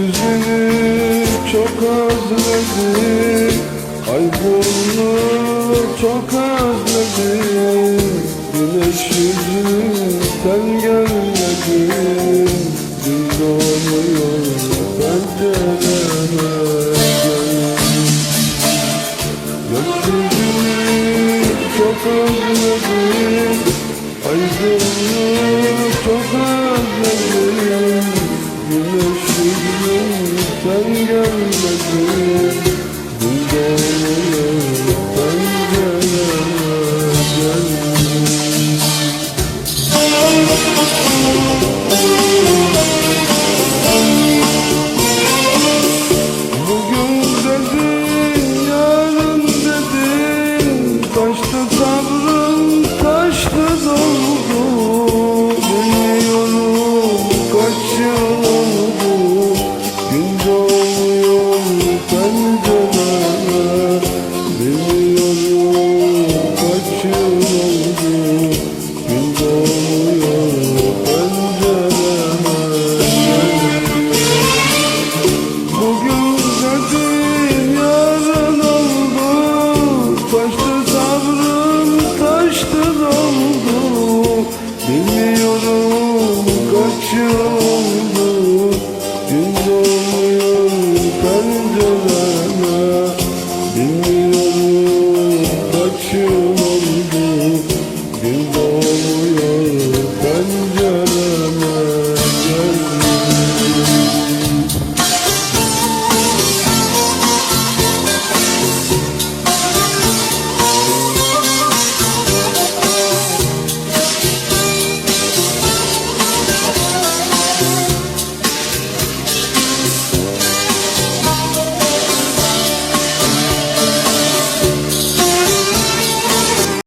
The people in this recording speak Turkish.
Yüzünü çok özledim. Kaybolunu çok özledim. Güneş yüzünü sen gelmedin Gün doğmuyor pencereme Gökyüzünü çok özledim.